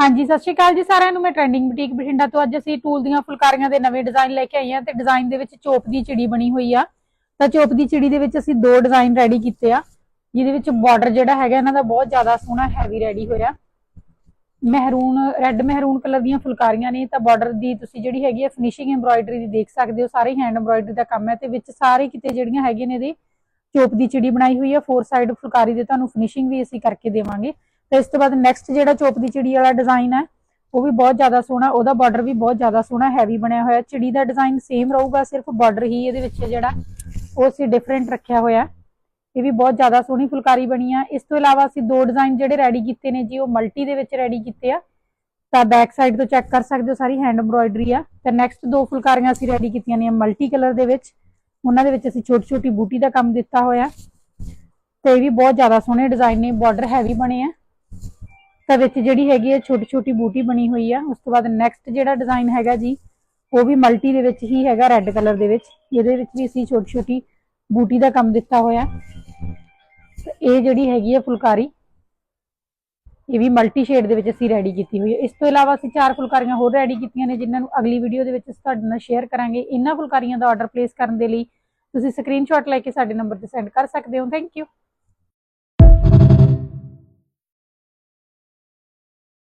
ਹਾਂਜੀ, ਸਤਿ ਸ਼੍ਰੀ ਅਕਾਲ ਜੀ ਸਾਰਿਆਂ ਨੂੰ। ਮੈਂ ਟ੍ਰੈਂਡਿੰਗ ਬੁਟੀਕ ਬਠਿੰਡਾ ਤੋਂ। ਅੱਜ ਅਸੀਂ ਟੂਲ ਦੀਆਂ ਫੁਲਕਾਰੀਆਂ ਦੇ ਨਵੇਂ ਡਿਜ਼ਾਈਨ ਲੈ ਕੇ ਆਏ ਹਾਂ ਤੇ ਡਿਜ਼ਾਈਨ ਦੇ ਵਿੱਚ ਚੋਪ ਦੀ ਚਿੜੀ ਬਣੀ ਹੋਈ ਆ। ਤਾਂ ਚੋਪ ਦੀ ਚਿੜੀ ਦੇ ਵਿੱਚ ਅਸੀਂ ਦੋ ਡਿਜ਼ਾਈਨ ਰੈਡੀ ਕੀਤੇ ਆ, ਜਿਹਦੇ ਵਿੱਚ ਬਾਰਡਰ ਜਿਹੜਾ ਹੈਗਾ ਇਹਨਾਂ ਦਾ ਬਹੁਤ ਜ਼ਿਆਦਾ ਸੋਹਣਾ ਹੈਵੀ ਰੈਡੀ ਹੋਇਆ। ਮਹਿਰੂਨ ਰੈੱਡ ਮਹਿਰੂਨ ਕਲਰ ਦੀਆਂ ਫੁਲਕਾਰੀਆਂ ਨੇ। ਤਾਂ ਬਾਰਡਰ ਦੀ ਤੁਸੀਂ ਜਿਹੜੀ ਹੈਗੀ ਆ ਫਿਨਿਸ਼ਿੰਗ ਐਮਬ੍ਰਾਇਡਰੀ ਦੀ ਦੇਖ ਸਕਦੇ ਹੋ। ਸਾਰੇ ਹੈਂਡ ਐਮਬ੍ਰਾਇਡਰੀ ਦਾ ਕੰਮ ਹੈ ਤੇ ਵਿੱਚ ਸਾਰੇ ਕਿਤੇ ਜਿਹੜੀਆਂ ਹੈਗੀਆਂ ਨੇ ਇਹਦੇ ਚੋਪ ਦੀ ਚਿੜੀ ਬਣਾਈ ਹੋਈ ਆ। ਫੋਰ ਸਾਈਡ ਫੁਲਕਾਰੀ ਦੇ ਤੁਹਾਨੂੰ ਫਿਨਿਸ਼ਿੰਗ ਵੀ ਅਸੀਂ ਕਰਕੇ ਦੇਵਾਂਗੇ। ਤੇ ਇਸ ਤੋਂ ਬਾਅਦ ਨੈਕਸਟ ਜਿਹੜਾ ਚੋਪ ਦੀ ਚਿੜੀ ਵਾਲਾ ਡਿਜ਼ਾਈਨ ਹੈ, ਉਹ ਵੀ ਬਹੁਤ ਜ਼ਿਆਦਾ ਸੋਹਣਾ, ਉਹਦਾ ਬਾਰਡਰ ਵੀ ਬਹੁਤ ਜ਼ਿਆਦਾ ਸੋਹਣਾ ਹੈਵੀ ਬਣਿਆ ਹੋਇਆ। ਚਿੜੀ ਦਾ ਡਿਜ਼ਾਈਨ ਸੇਮ ਰਹੂਗਾ, ਸਿਰਫ ਬਾਰਡਰ ਹੀ ਇਹਦੇ ਵਿੱਚ ਜਿਹੜਾ, ਉਹ ਅਸੀਂ ਡਿਫਰੈਂਟ ਰੱਖਿਆ ਹੋਇਆ। ਇਹ ਵੀ ਬਹੁਤ ਜ਼ਿਆਦਾ ਸੋਹਣੀ ਫੁਲਕਾਰੀ ਬਣੀ ਆ। ਇਸ ਤੋਂ ਇਲਾਵਾ ਅਸੀਂ ਦੋ ਡਿਜ਼ਾਈਨ ਜਿਹੜੇ ਰੈਡੀ ਕੀਤੇ ਨੇ ਜੀ, ਉਹ ਮਲਟੀ ਦੇ ਵਿੱਚ ਰੈਡੀ ਕੀਤੇ ਆ। ਤਾਂ ਬੈਕ ਸਾਈਡ ਤੋਂ ਚੈੱਕ ਕਰ ਸਕਦੇ ਹੋ, ਸਾਰੀ ਹੈਂਡ ਐਮਬ੍ਰੋਇਡਰੀ ਆ। ਤੇ ਨੈਕਸਟ ਦੋ ਫੁਲਕਾਰੀਆਂ ਅਸੀਂ ਰੈਡੀ ਕੀਤੀਆਂ ਨੇ ਮਲਟੀ ਕਲਰ ਦੇ ਵਿੱਚ। ਉਹਨਾਂ ਦੇ ਵਿੱਚ ਅਸੀਂ ਛੋਟੀ ਛੋਟੀ ਬੂਟੀ ਦਾ ਕੰਮ ਦਿੱਤਾ ਹੋਇਆ। ਤੇ ਇਹ ਵੀ ਬਹੁਤ ਜ਼ਿਆਦਾ ਸੋਹਣੇ ਡਿਜ਼ਾਈਨ ਨੇ ਬਾਰਡਰ ਹੈਵੀ ਬਣੇ ਆ। ਤਾਂ ਵਿੱਚ ਜਿਹੜੀ ਹੈਗੀ ਹੈ ਛੋਟੀ ਛੋਟੀ ਬੂਟੀ ਬਣੀ ਹੋਈ ਆ, ਉਸ ਤੋਂ ਬਾਅਦ ਨੈਕਸਟ ਜਿਹੜਾ ਡਿਜ਼ਾਈਨ ਹੈਗਾ ਜੀ, ਉਹ ਵੀ ਮਲਟੀ ਦੇ ਵਿੱਚ ਹੀ ਹੈਗਾ ਰੈੱਡ ਕਲਰ ਦੇ ਵਿੱਚ। ਇਹਦੇ ਵਿੱਚ ਵੀ ਅਸੀਂ ਛੋਟੀ ਛੋਟੀ ਬੂਟੀ ਦਾ ਕੰਮ ਦਿੱਤਾ ਹੋਇਆ। ਤੇ ਇਹ ਜਿਹੜੀ ਹੈਗੀ ਹੈ ਫੁਲਕਾਰੀ, ਇਹ ਵੀ ਮਲਟੀ ਸ਼ੇਡ ਦੇ ਵਿੱਚ ਅਸੀਂ ਰੈਡੀ ਕੀਤੀ ਹੋਈ ਹੈ ਇਸ ਤੋਂ ਇਲਾਵਾ ਅਸੀਂ ਚਾਰ ਫੁਲਕਾਰੀਆਂ ਹੋਰ ਰੈਡੀ ਕੀਤੀਆਂ ਨੇ, ਜਿਨ੍ਹਾਂ ਨੂੰ ਅਗਲੀ ਵੀਡੀਓ ਦੇ ਵਿੱਚ ਅਸੀਂ ਤੁਹਾਡੇ ਨਾਲ ਸ਼ੇਅਰ ਕਰਾਂਗੇ। ਇਹਨਾਂ ਫੁਲਕਾਰੀਆਂ ਦਾ ਆਰਡਰ ਪਲੇਸ ਕਰਨ ਦੇ ਲਈ ਤੁਸੀਂ ਸਕਰੀਨਸ਼ਾਟ ਲੈ ਕੇ ਸਾਡੇ ਨੰਬਰ ਤੇ ਸੈਂਡ ਕਰ ਸਕਦੇ ਹੋ। Thank you